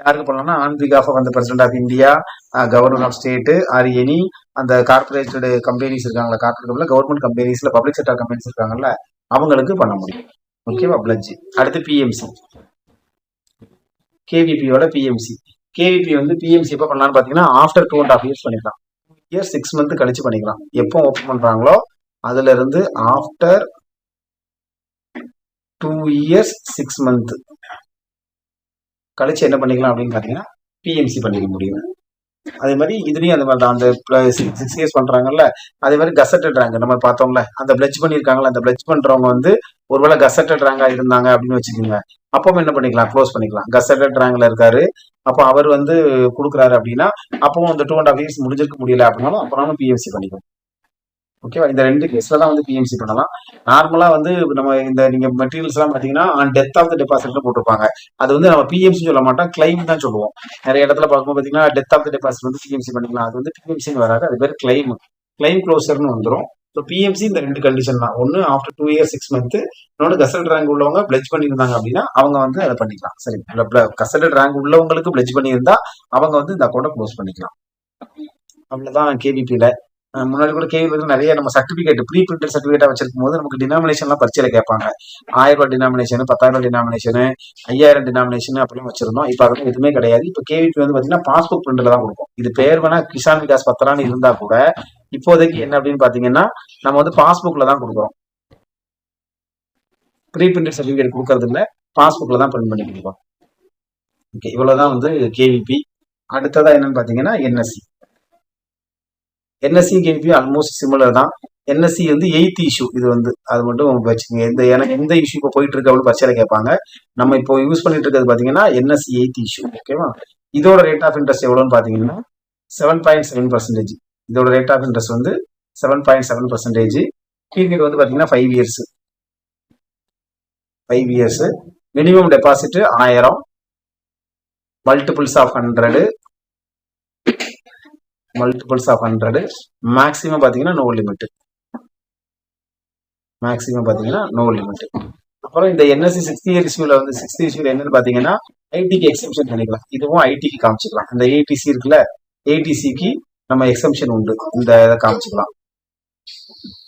யாருக்கு பண்ணலாம்னா ஆன் பிகாஃப் ஆஃப் அந்த president of India governor of state or any அந்த கார்பரேட்டட் கம்பெனிஸ் இருக்காங்களா கார்பரேட் கவர்மெண்ட் கம்பெனிஸ்ல பப்ளிக் செக்டர் கம்பெனிஸ் இருக்காங்கல்ல அவங்களுக்கு பண்ண முடியும். ஓகேவா பிளட்ஜ் அடுத்து பிஎம்சி கேவிபியோட பிஎம்சி கேவிபி வந்து பிஎம்சி எப்போ பண்ணலாம்னு பார்த்தீங்கன்னா after two and half years பண்ணிக்கலாம். இயர் சிக்ஸ் மந்த் கழிச்சு பண்ணிக்கலாம். எப்போ ஓப்பன் பண்றாங்களோ அதுல இருந்து after two years six month கழிச்சு என்ன பண்ணிக்கலாம் அப்படின்னு பார்த்தீங்கன்னா பிஎம்சி பண்ணிக்க முடியும். அதே மாதிரி இதுலயும் அந்த மாதிரி தான். அந்த சிக்ஸ் இயர்ஸ் பண்றாங்கல்ல அதே மாதிரி கசட்டட் ரேங்க் நம்ம பார்த்தோம்ல அந்த பிளட்ச் பண்ணியிருக்காங்கல்ல அந்த பிளட்ச் பண்றவங்க வந்து ஒருவேளை கசட்டட் ரேங்கா இருந்தாங்க அப்படின்னு வச்சுக்கோங்க. அப்போ என்ன பண்ணிக்கலாம் க்ளோஸ் பண்ணிக்கலாம். கசட்டட் ரேங்க்ல இருக்காரு. அப்போ அவர் வந்து கொடுக்குறாரு அப்படின்னா அப்பவும் அந்த டூ அண்ட் ஹாஃப் இயர்ஸ் முடிஞ்சிருக்க முடியல அப்படின்னாலும் அப்புறம் பிஎம்சி பண்ணிக்கலாம் ஓகேவா இந்த ரெண்டு கேஸ்ல தான் வந்து பிஎம்சி பண்ணலாம். நார்மலா வந்து நம்ம இந்த நீங்க மெட்டீரியல்ஸ் எல்லாம் பாத்தீங்கன்னா ஆன் டெத் ஆஃப் த டெபாசிட்ல போட்டிருப்பாங்க. அது வந்து நம்ம பிஎம்சி சொல்ல மாட்டோம் கிளைம் தான் சொல்லுவோம். நிறைய இடத்துல பார்க்கும்போது பாத்தீங்கன்னா டெத் ஆஃப் த டெபாசிட் வந்து பிஎம்சி பண்ணிக்கலாம். அது வந்து பிஎம்சின்னு வராது அது பேர் கிளைம் கிளைம் க்ளோசர்னு வந்துடும் ஸோ பிஎம்சி இந்த ரெண்டு கண்டிஷன் தான். ஒன்று after two year six month இன்னொன்று கசல்ட் ரேங்க் உள்ளவங்க பிளட்ஜ் பண்ணியிருந்தாங்க அப்படின்னா அவங்க வந்து அதை பண்ணிக்கலாம். சரி கசல்ட் ரேங்க் உள்ளவங்களுக்கு பிளட்ஜ் பண்ணியிருந்தா அவங்க வந்து இந்த அக்கௌண்ட்டை க்ளோஸ் பண்ணிக்கலாம். அவ்வளோதான் கேவிபியில முன்னாடி கூட கேள்வி நிறைய நம்ம சர்டிபிகேட் ப்ரீ பிரிண்டட் சர்டிபிகேட்டா வச்சிருக்கும் போது நமக்கு டினாமினேஷன்லாம் பரிச்சையில கேட்பாங்க. ஆயிரம் ரூபாய் டினாமினேஷன் பத்தாயிரம் ரூபாய் டினாமினேஷன் ஐயாயிரம் டினாமினேஷன் அப்படின்னு வச்சிருந்தோம். இப்போ அதெல்லாம் எதுவுமே கிடையாது. இப்போ கேவிபி வந்து பாத்தீங்கன்னா பாஸ்புக் பிரிண்ட்ல தான் கொடுக்கும் இது பேர் வேணா கிசான் விகாஸ் பத்திரான்னு இருந்தா கூட இப்போதைக்கு என்ன அப்படின்னு பாத்தீங்கன்னா நம்ம வந்து பாஸ்புக்ல தான் கொடுக்குறோம். ப்ரீ பிரிண்டட் சர்டிபிகேட் கொடுக்கறது இல்ல பாஸ்புக்ல தான் பிரிண்ட் பண்ணி கொடுப்போம். ஓகே இவ்வளவுதான் வந்து கேவிபி. அடுத்ததா என்னன்னு பாத்தீங்கன்னா NSC NSC KP almost similar தான். என்எஸ்சி வந்து எயித் இஷ்யூ இது வந்து அது மட்டும் வச்சுக்கோங்க. எந்த எனக்கு எந்த இஷ்யூ இப்போ போயிட்டு இருக்கு அப்படின்னு பரிசையில கேட்பாங்க. நம்ம இப்போ யூஸ் பண்ணிட்டு இருக்கிறது பாத்தீங்கன்னா என்எஸ்சி எயித் இஷ்யூ ஓகேவா இதோட ரேட் ஆஃப் இன்ட்ரெஸ்ட் எவ்வளோன்னு பாத்தீங்கன்னா செவன் பாயிண்ட் செவன் பர்சன்டேஜ் இதோட ரேட் ஆஃப் இன்ட்ரெஸ்ட் வந்து seven point seven percentage period வந்து பாத்தீங்கன்னா five years five years minimum deposit ஆயிரம். Multiples of hundred multiples of hundred maximum பார்த்தீங்கன்னா நோ லிமிட்டு மேக்ஸிமம் பார்த்தீங்கன்னா நோ லிமிட்டு அப்புறம் இந்த என்எஸ்சி சிக்ஸ்டி இயர் இஷ்யூல வந்து சிக்ஸ்டி இஷ்யூல என்னன்னு பார்த்தீங்கன்னா ஐடிக்கு எக்ஸம்ஷன் பண்ணிக்கலாம். இதுவும் ஐடிக்கு காமிச்சிக்கலாம். இந்த ஏடிசி இருக்குல்ல ஏடிசிக்கு நம்ம எக்ஸம்ஷன் உண்டு. இந்த இதை காமிச்சிக்கலாம்.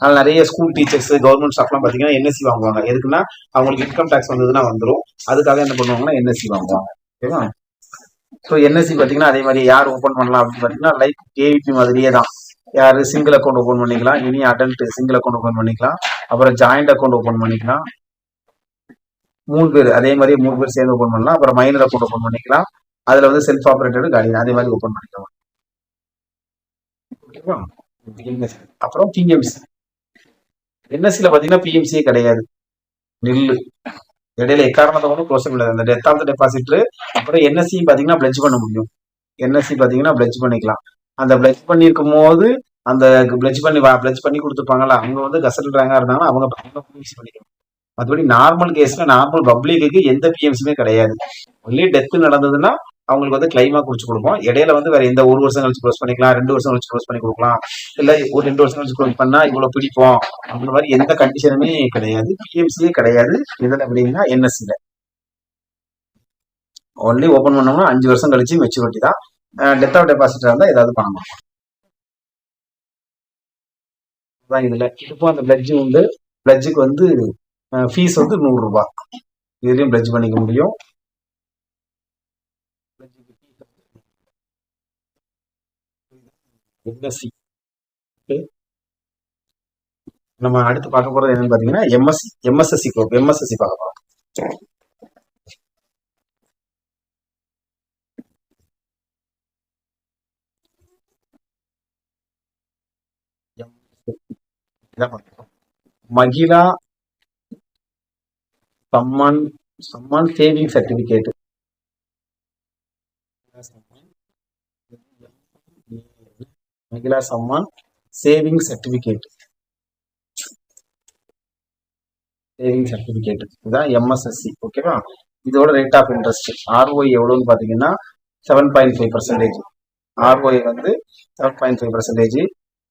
அதனால நிறைய ஸ்கூல் டீச்சர்ஸ் கவர்மெண்ட் ஸ்டாஃப்லாம் பார்த்தீங்கன்னா என்எஸ்சி வாங்குவாங்க. எதுக்குன்னா அவங்களுக்கு இன்கம் டேக்ஸ் வந்ததுன்னா வந்துடும் அதுக்காக என்ன பண்ணுவாங்கன்னா என்எஸ்சி வாங்குவாங்க. ஓகேவா ஸோ என்எஸ்சி பார்த்தீங்கன்னா அதே மாதிரி யார் ஓப்பன் பண்ணலாம் அப்படின்னு பார்த்தீங்கன்னா லைக் கேவிபி மாதிரியே தான். யார் சிங்கிள் அக்கௌண்ட் ஓப்பன் பண்ணிக்கலாம் இனி அடல்ட் சிங்கிள் அக்கௌண்ட் ஓப்பன் பண்ணிக்கலாம் அப்புறம் ஜாயிண்ட் அக்கௌண்ட் ஓப்பன் பண்ணிக்கலாம். மூணு பேர் அதே மாதிரி மூணு பேர் சேர்ந்து ஓப்பன் பண்ணலாம் அப்புறம் மைனர் அக்கௌண்ட் ஓப்பன் பண்ணிக்கலாம். அதுல வந்து செல்ஃப் ஆப்ரேட்டட் காடி அதே மாதிரி ஓப்பன் பண்ணிக்கலாம். அப்புறம் பிஎம்சி என்எஸ்சியில் பார்த்தீங்கன்னா பிஎம்சியே கிடையாது. நெல் இடையில எக்காரணத்தை கூட க்ளோஸ் பண்ணல அந்த டெத் ஆஃப் த டெபாசிட் அப்புறம் என்எஸ்சி பார்த்தீங்கன்னா பிளட்ஜ் பண்ண முடியும். என்எஸ்சி பார்த்தீங்கன்னா பிளட்ஜ் பண்ணிக்கலாம். அந்த பிளட்ஜ் பண்ணியிருக்கும் போது அந்த பிளட்ஜ் பண்ணி பிளட்ஜ் பண்ணி கொடுத்துருப்பாங்கல்ல அவங்க வந்து கசட் இருந்தாங்கன்னா அவங்க பிஎம்சி பண்ணிக்கலாம். மற்றபடி நார்மல் கேஸ்ல நார்மல் பப்ளிக்கு எந்த பிஎம்சியுமே கிடையாது. ஒன்லி டெத்து நடந்ததுன்னா அவங்களுக்கு வந்து கிளைமா குடிச்சு கொடுப்போம். இடையில வந்து வேற எந்த ஒரு வருஷம் கழிச்சு க்ளோஸ் பண்ணிக்கலாம் ரெண்டு வருஷம் கழிச்சு க்ளோஸ் பண்ணி கொடுக்கலாம். இல்ல ஒரு ரெண்டு வருஷம் கழிச்சு க்ளோஸ் பண்ணா இவ்வளவு பிடிப்போம் அப்படின்ற மாதிரி எந்த கண்டிஷனுமே கிடையாது. பிஎம்சிலே கிடையாது. இதுல அப்படின்னா என்எஸ்சில ஒன்லி ஓபன் பண்ணோம்னா அஞ்சு வருஷம் கழிச்சு மெச்சூரிட்டி தான். டெத் ஆஃப் டெபாசிட் இருந்தா ஏதாவது பண்ணலாம் அதான் இதுல. இப்போ அந்த பிளட்ஜ் வந்து பிளட்ஜுக்கு வந்து ஃபீஸ் வந்து நூறு ரூபாய். இதுலயும் பிளட்ஜ் பண்ணிக்க முடியும். எம்எஸ்சி நம்ம அடுத்து பார்க்க போறது என்னன்னு பாத்தீங்கன்னா எம்எஸ் எம்எஸ்எஸ்சி குரூப் எம்எஸ்எஸ்சி பார்க்க போறோம். Mahila Samman Samman saving certificate Mahila Samman saving certificate saving certificate இதுதான் எம்எஸ்எஸ்சி ஓகேவா இதோட ரேட் ஆஃப் இன்ட்ரெஸ்ட் ஆர்ஓஐ எவ்வளோன்னு பார்த்தீங்கன்னா seven point five percentage ROI வந்து seven point five percentage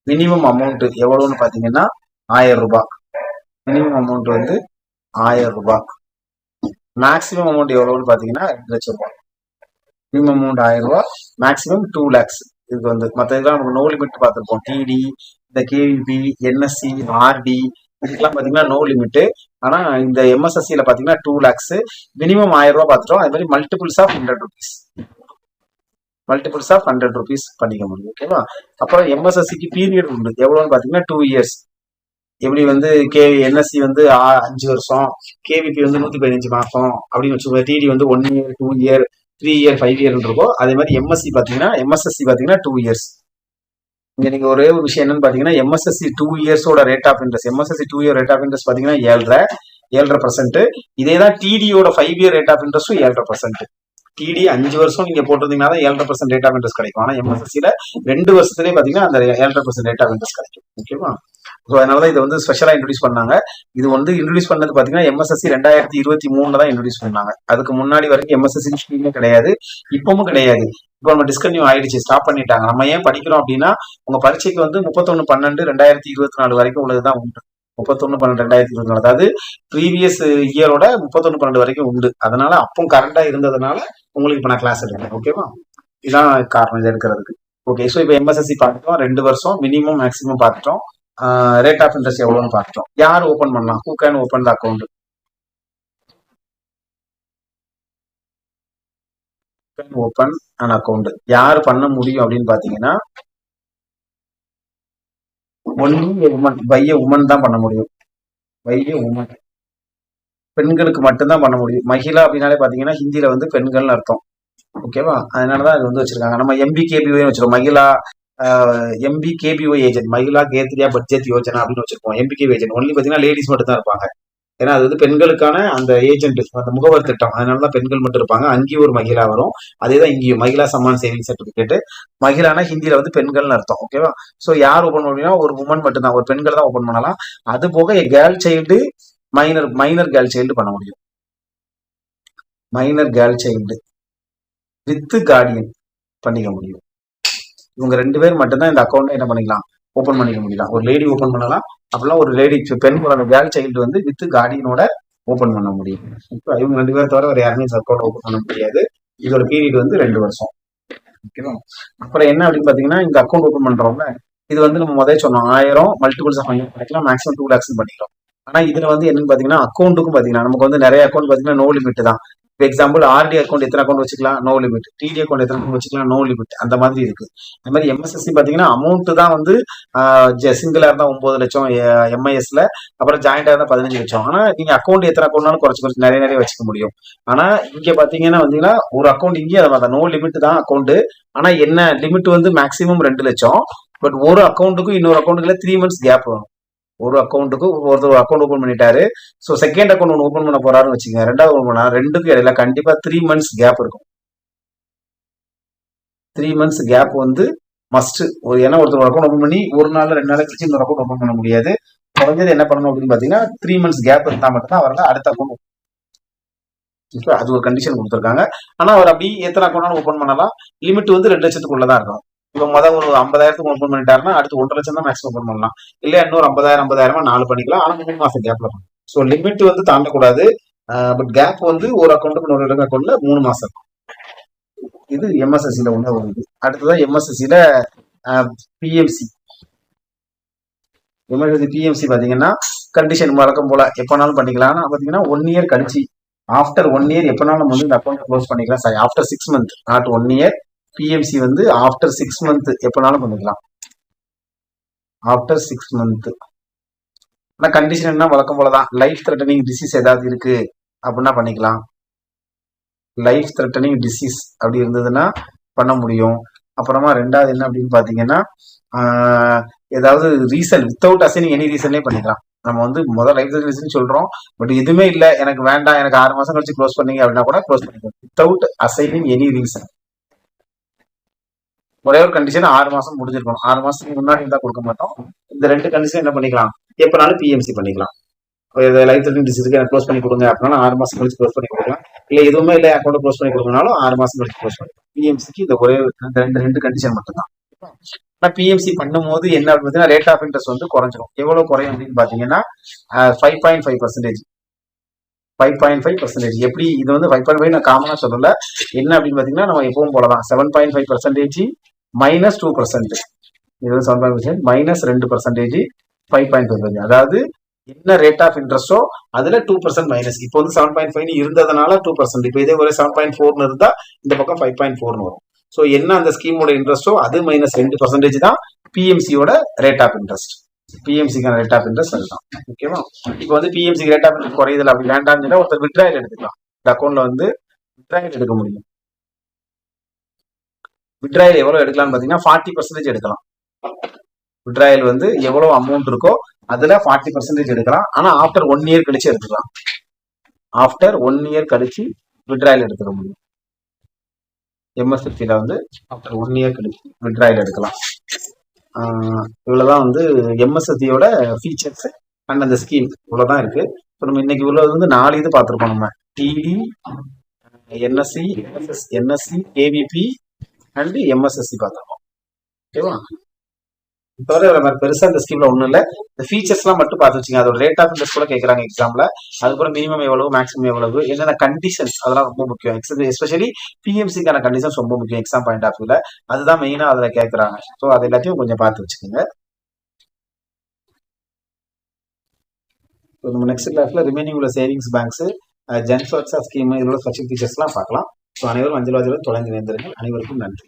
minimum amount எவ்வளோன்னு பார்த்தீங்கன்னா ஆயிரம் ரூபாய். மினிமம் அமௌண்ட் வந்து ஆயிரம் ரூபாய். மேக்ஸிமம் அமௌண்ட் எவ்வளோன்னு பார்த்தீங்கன்னா ரெண்டு லட்சம் ரூபாய். மினிமம் அமௌண்ட் ஆயிரம் ரூபாய். மேக்ஸிமம் டூ லேக்ஸ் இதுக்கு வந்து மற்ற இதெல்லாம் நம்ம நோ லிமிட் பார்த்துருப்போம். டிடி இந்த கேவிபி என்எஸ்சி ஆர்டி இதுக்கெல்லாம் பார்த்தீங்கன்னா நோ லிமிட்டு. ஆனால் இந்த எம்எஸ்எஸ்சியில் பார்த்தீங்கன்னா டூ லேக்ஸ் மினிமம் ஆயிரம் ரூபா பார்த்துட்டோம் அது மாதிரி multiples of hundred rupees multiples of hundred rupees பண்ணிக்க முடியும் ஓகேவா அப்புறம் எம்எஸ்எஸ்சிக்கு பீரியட் உண்டு. எவ்வளோன்னு பார்த்தீங்கன்னா டூ இயர்ஸ் எப்படி வந்து கே என்எஸ்சி வந்து அஞ்சு வருஷம் கேவிபி வந்து நூற்றி பதினஞ்சு மாதம் அப்படின்னு வச்சுக்கோங்க. டிடி வந்து one year two year three year five year இருக்கும் அதே மாதிரி எம்எஸ்சி பார்த்தீங்கன்னா எம்எஸ்எஸ்சி பார்த்தீங்கன்னா டூ இயர்ஸ் இங்கே நீங்கள் ஒரே ஒரு விஷயம் என்னன்னு பார்த்தீங்கன்னா MSSC two இயர்ஸோட rate of interest MSSC two year rate of interest பார்த்தீங்கன்னா ஏழரை ஏழரை பர்சன்ட் இதே தான் டிடியோட ஃபைவ் இயர் ரேட் ஆஃப் இன்ட்ரெஸ்ட்டும் ஏழரை பர்சன்ட் டிடி அஞ்சு வருஷம் நீங்க போட்டிருந்தீங்கன்னா தான் ஏழரை பர்சன்ட் ரேட் ஆஃப் இன்ட்ரெஸ்ட் கிடைக்கும். ஆனா எம்எஸ்எஸ்சில ரெண்டு வருஷத்துலேயே பாத்தீங்கன்னா அந்த ஏழரை பர்சன்ட் ரேட் ஆஃப் இன்ட்ரெஸ்ட் கிடைக்கும். ஓகேவா ஸோ அதனால தான் இதை வந்து ஸ்பெஷலா இன்ட்ரடியூஸ் பண்ணாங்க. இது வந்து இன்ட்ரடியூஸ் பண்ணது பாத்தீங்கன்னா எம்எஸ்எஸ்சி ரெண்டாயிரத்தி இருபத்தி மூணுல தான் இன்ட்ரடியூஸ் பண்ணாங்க. அதுக்கு முன்னாடி வரைக்கும் எம்எஸ்எஸ்சி ஸ்கீமே கிடையாது இப்பவும் கிடையாது. இப்போ நம்ம டிஸ்கன்யூ ஆயிடுச்சு ஸ்டாப் பண்ணிட்டாங்க. நம்ம ஏன் படிக்கிறோம் அப்படின்னா உங்க பரீட்சைக்கு வந்து முப்பத்தொன்னு பன்னெண்டு ரெண்டாயிரத்தி இருபத்தி நாலு வரைக்கும் உள்ளதுதான் உண்டு. முப்பத்தொன்னு பன்னெண்டு ரெண்டாயிரத்தி இருபத்தி நாலு. அதாவது ப்ரீவியஸ் இயரோட முப்பத்தொன்னு பன்னெண்டு வரைக்கும் உண்டு. அதனால அப்போ கரண்டா இருந்ததுனால உங்களுக்கு இப்போ நான் கிளாஸ் எடுக்கிறேன் ஓகேவா இதான் காரணம் இது எடுக்கிறதுக்கு. ஓகே ஸோ இப்போ எம்எஸ்எஸ்சி பார்த்துட்டோம். ரெண்டு வருஷம் மினிமம் மேக்ஸிமம் பார்த்துட்டோம். ரேட் ஆஃப் இன்ட்ரெஸ்ட் எவ்வளோன்னு பார்த்துட்டோம். யார் ஓப்பன் பண்ணலாம்? Who can open the account open an account யார் பண்ண முடியும் அப்படின்னு பார்த்தீங்கன்னா ஒன்லி உமன் பைய உமன் தான் பண்ண முடியும். பைய உமன் பெண்களுக்கு மட்டும்தான் பண்ண முடியும். மகிழா அப்படின்னாலே பார்த்தீங்கன்னா ஹிந்தியில வந்து பெண்கள்னு அர்த்தம். ஓகேவா அதனாலதான் அது வந்து வச்சிருக்காங்க. நம்ம எம்பி கேபிஒய் வச்சிருக்கோம். Mahila MP KPY agent Mahila Kshetriya budget Yojana அப்படின்னு வச்சிருக்கோம். எம்பி கேபி ஏஜென்ட் ஒன்லி பார்த்தீங்கன்னா லேடிஸ் மட்டும் தான் இருப்பாங்க. ஏன்னா அது வந்து பெண்களுக்கான அந்த ஏஜென்ட் அந்த முகவர் திட்டம். அதனாலதான் பெண்கள் மட்டும் இருப்பாங்க. அங்கேயும் ஒரு மகிழா வரும். அதே தான் இங்கேயும். மகிழா சம்மான் சேவிங் சர்டிபிகேட் மகிழானா ஹிந்தியில வந்து பெண்கள்னு அர்த்தம் ஓகேவா ஸோ யார் ஓப்பன் பண்ணினா ஒரு உமன் மட்டும்தான். ஒரு பெண்கள் தான் ஓப்பன் பண்ணலாம். அது போக girl child minor minor girl child பண்ண முடியும். Minor girl child with guardian பண்ணிக்க முடியும். இவங்க ரெண்டு பேர் மட்டும்தான் இந்த அக்கௌண்ட் என்ன பண்ணிக்கலாம்? ஓப்பன் பண்ணிக்க முடியலாம் ஒரு லேடி ஓப்பன் பண்ணலாம். அப்படிலாம் ஒரு லேடி பெண் குழந்தை கேர்ள் சைல்டு வந்து வித் கார்டியனோட ஓப்பன் பண்ண முடியும். இப்போ இவங்க ரெண்டு பேரை தவிர வேறு யாருமே சர்க்கோட ஓப்பன் பண்ண முடியாது. இதோட பீரியட் வந்து ரெண்டு வருஷம். ஓகேவா அப்புறம் என்ன அப்படின்னு பாத்தீங்கன்னா இந்த அக்கௌண்ட் ஓப்பன் பண்றோம்ல இது வந்து நம்ம முதல்ல சொன்னோம். ஆயிரம் மல்டிபிள்ஸ் ஆஃப் பண்ணிக்கலாம் மேக்ஸிமம் டூ லேக்ஸ் பண்ணிக்கலாம் ஆனா இதுல வந்து என்னன்னு பாத்தீங்கன்னா அக்கௌண்ட்டுக்கும் பாத்தீங்கன்னா நமக்கு வந்து நிறைய அக்கௌண்ட் பாத்தீங்கன்னா நோ லிமிட் தான். இப்போ எக்ஸாம்பிள் ஆர்டி அக்கௌண்ட் எத்தனை அக்கௌண்ட் வச்சுக்கலாம்? நோ லிமிட் டிடி அக்கௌண்ட் எத்தனை அக்கௌண்ட் வச்சுக்கலாம்? நோ லிமிட் அந்த மாதிரி இருக்கு. அது மாதிரி எம்எஸ்எஸ்சி பாத்தீங்கன்னா அமௌண்ட் தான் வந்து சிங்கிளா இருந்தா ஒன்பது லட்சம் எம்ஐஎஸ்ல அப்புறம் ஜாயிண்டா இருந்தா பதினஞ்சு லட்சம். ஆனா நீங்க அக்கௌண்ட் எத்தனை அக்கௌண்ட்னாலும் குறைச்சு குறைச்சு நிறைய நிறைய வச்சுக்க முடியும். ஆனா இங்க பாத்தீங்கன்னா வந்தீங்கன்னா ஒரு அக்கௌண்ட் இங்கே அதை மாதிரி நோ லிமிட் தான் அக்கௌண்ட் ஆனா என்ன லிமிட் வந்து மேக்ஸிமம் ரெண்டு லட்சம். பட் ஒரு அக்கௌண்ட்டுக்கும் இன்னொரு அக்கௌண்ட்டுக்குள்ள த்ரீ மந்த்ஸ் கேப் வரும். ஒரு அக்கௌண்ட்டுக்கு ஒருத்தர் அக்கௌண்ட் ஓப்பன் பண்ணிட்டாரு. ஸோ செகண்ட் அக்கௌண்ட் ஒன்று ஓப்பன் பண்ண போறாருன்னு வச்சுங்க ரெண்டாவது ஓப்பன் பண்ணா ரெண்டுக்கும் இடையில கண்டிப்பா த்ரீ மந்த்ஸ் கேப் இருக்கும். த்ரீ மந்த்ஸ் கேப் வந்து மஸ்ட் ஒரு ஏன்னா ஒருத்தர் அக்கௌண்ட் ஓப்பன் பண்ணி ஒரு நாள் ரெண்டு நாள் கழிச்சு இன்னொரு அக்கௌண்ட் ஓப்பன் பண்ண முடியாது. குறைஞ்சது என்ன பண்ணணும் அப்படின்னு பாத்தீங்கன்னா த்ரீ மந்த்ஸ் கேப் இருந்தால் மட்டும்தான் அவரால் அடுத்த அக்கௌண்ட் இப்போ அது ஒரு கண்டிஷன் கொடுத்துருக்காங்க. ஆனா அவர் அப்படி எத்தனை அக்கௌண்ட் ஓப்பன் பண்ணலாம். லிமிட் வந்து ரெண்டு லட்சத்துக்குள்ள தான் இருக்கும். இப்போ மொதல் ஒரு ஐம்பதாயிரத்துக்கு ஓப்பன் பண்ணிட்டாருன்னா அடுத்து ஒன்றரை லட்சம் தான் மேக்ஸிமம் ஓப்பன் பண்ணலாம். இல்ல இன்னொரு ஐம்பதாயிரம் ஐம்பதாயிரமா நாலு பண்ணிக்கலாம். ஆனா மூணு மாசம் கேப்ல ஸோ லிமிட் வந்து தாண்டக்கூடாது. பட் கேப் வந்து ஒரு அக்கௌண்ட்டுக்கு இன்னொரு அக்கௌண்ட்ல மூணு மாசம் இருக்கும். இது எம்எஸ்எஸ்சில ஒன்று வருது அடுத்ததான் எம்எஸ்எஸ்சில பிஎம்சி எம்எஸ்எஸ்சி பிஎம்சி பாத்தீங்கன்னா கண்டிஷன் வழக்கம் போல எப்போனாலும் பண்ணிக்கலாம். ஆனா பாத்தீங்கன்னா ஒன் இயர் கழிச்சு ஆஃப்டர் ஒன் இயர் எப்போனாலும் நம்ம வந்து இந்த அக்கௌண்ட் க்ளோஸ் பண்ணிக்கலாம். Sorry after six month not one year PMC வந்து ஆஃப்டர் சிக்ஸ் மந்த் எப்போனாலும் பண்ணிக்கலாம். ஆஃப்டர் சிக்ஸ் மந்த் ஆனால் கண்டிஷன் என்ன? வழக்கம் போல தான். லைஃப் த்ரெட்டனிங் டிசீஸ் ஏதாவது இருக்கு அப்படின்னா பண்ணிக்கலாம். லைஃப் த்ரெட்டனிங் டிசீஸ் அப்படி இருந்ததுன்னா பண்ண முடியும். அப்புறமா ரெண்டாவது என்ன அப்படின்னு பார்த்தீங்கன்னா ஏதாவது ரீசன் வித்தவுட் அசைனிங் எனி ரீசன்லேயே பண்ணிக்கலாம். நம்ம வந்து முதல் லைஃப் ரீசன் சொல்றோம். பட் எதுவுமே இல்லை. எனக்கு வேண்டாம். எனக்கு ஆறு மாசம் கழிச்சு க்ளோஸ் பண்ணீங்க அப்படின்னா கூட க்ளோஸ் பண்ணிக்கலாம். வித்தவுட் அசைனிங் எனி ரீசன் ஒரே ஒரு கண்டிஷன் ஆறு மாசம் முடிஞ்சிருக்கணும். ஆறு மாசத்துக்கு முன்னாடி இருந்தா கொடுக்க மாட்டோம். இந்த ரெண்டு கண்டிஷன் என்ன பண்ணிக்கலாம்? எப்பனாலும் பிஎம்சி பண்ணிக்கலாம். லைஃப் த்ரெட்டிங் டிசீஸ்க்கு எனக்கு க்ளோஸ் பண்ணி கொடுங்க அப்படின்னா ஆறு மாசம் கழிச்சு க்ளோஸ் பண்ணி கொடுக்கலாம். இல்ல எதுவுமே இல்லை அக்கௌண்ட் க்ளோஸ் பண்ணி கொடுக்கனாலும் ஆறு மாசம் கழிச்சு க்ளோஸ் பண்ணி பிஎம்சிக்கு இந்த ஒரே இந்த ரெண்டு ரெண்டு கண்டிஷன் மட்டும்தான். ஆனால் பிஎம்சி பண்ணும்போது என்ன அப்படின்னு ரேட் ஆஃப் இன்ட்ரெஸ்ட் வந்து குறைஞ்சிரும். எவ்வளவு குறையும் அப்படின்னு பார்த்தீங்கன்னா five point five percentage five point five percentage எப்படி இது வந்து ஃபைவ் பாயிண்ட் ஃபைவ் நான் காமனாக சொல்லல. என்ன அப்படின்னு பார்த்தீங்கன்னா நம்ம எப்பவும் போல தான் seven point five percentage minus two percent இது வந்து செவன் பாயிண்ட் பர்சன்ட் மைனஸ் ரெண்டு பர்சன்டேஜ் ஃபைவ் பாயிண்ட் ஃபைவ் அதாவது என்ன ரேட் ஆஃப் இன்ட்ரெஸ்டோ அதுல டூ பர்சன்ட் மைனஸ் இப்போ வந்து செவன் பாயிண்ட் ஃபைவ் இருந்ததுனால டூ பர்சன்ட் இப்போ இதே ஒரு செவன் பாயிண்ட் ஃபோர்னு இருந்தா இந்த பக்கம் ஃபைவ் பாயிண்ட் ஃபோர்னு வரும். ஸோ என்ன அந்த ஸ்கீமோட இன்ட்ரெஸ்டோ அது மைனஸ் ரெண்டு பர்சன்டேஜ் தான் பிஎம்சியோட ரேட் ஆஃப் இன்ட்ரெஸ்ட் பிஎம்சிக்கான ரேட் ஆஃப் இன்ட்ரெஸ்ட் அதுதான் ஓகேவா இப்போ வந்து பிஎம்சிக்கு ரேட் ஆஃப் இன்ட்ரெஸ்ட் குறையுதுல அப்படி வேண்டாம்னு சொன்னா ஒருத்தர் விட்ராயல் எடுத்துக்கலாம். இந்த அக்கௌண்ட்ல வந்து விட்ராயல் எடுக்க முடியும். விட்ராயல் எவ்வளவு எடுக்கலாம்னு பாத்தீங்கன்னா ஃபார்ட்டி பர்சன்டேஜ் எடுக்கலாம். விட்ராயல் வந்து எவ்வளவு அமௌண்ட் இருக்கோ அதுல ஃபார்ட்டி பர்சன்டேஜ் எடுக்கலாம். ஆனா ஆஃப்டர் ஒன் இயர் கழிச்சு எடுத்துக்கலாம். ஆஃப்டர் ஒன் இயர் கழிச்சு விட்ராயல் எடுத்துக்க முடியும். எம்எஸ்எஃப்சியில் வந்து ஆஃப்டர் ஒன் இயர் கழிச்சு விட்ராயல் எடுக்கலாம். ஆஹ் இவ்வளவுதான் வந்து எம்எஸ்எஸ்சியோட ஃபீச்சர்ஸ் அண்ட் அந்த ஸ்கீம் இவ்வளவுதான் இருக்கு. இப்போ நம்ம இன்னைக்கு உள்ளது வந்து நாலு இது பார்த்துருக்கோம் நம்ம. TD NSC NSS NSC AVP and MSSC பார்த்துருக்கோம். ஓகேவா? தவிர வேற பெருசா இந்த ஸ்கீம்ல ஒண்ணும் இல்ல. இந்த ஃபீச்சர்ஸ்லாம் மட்டும் பார்த்து வச்சுங்க. அதோட ரேட் ஆஃப் இன்ட்ரெஸ்ட் கூட கேட்கறாங்க எக்ஸாம்ல அதுக்கப்புறம் மினிமம் எவ்வளவு மேக்ஸிமம் எவ்வளவு என்னென்ன கண்டிஷன்ஸ் அதெல்லாம் ரொம்ப முக்கியம். எஸ்பெஷலி பிஎம்சிக்கான கண்டிஷன்ஸ் ரொம்ப முக்கியம் எக்ஸாம் பாயிண்ட் ஆஃப் வியூல அதுதான் மெயினா அதுல கேட்கறாங்க ஸோ அது எல்லாத்தையும் கொஞ்சம் பார்த்து வச்சுக்கோங்க. இப்போ நம்ம நெக்ஸ்ட் கிளாஸ்ல ரிமைனிங் உள்ள சேவிங்ஸ் பேங்க்ஸ் ஜென்ஸ் ஒர்க்ஸா ஸ்கீம் இதோட ஸ்பெஷல் ஃபீச்சர்ஸ்லாம் பார்க்கலாம். ஸோ அனைவரும் அஞ்சல் வாஜலும் தொடர்ந்து நேர்ந்திருங்கள் அனைவருக்கும் நன்றி.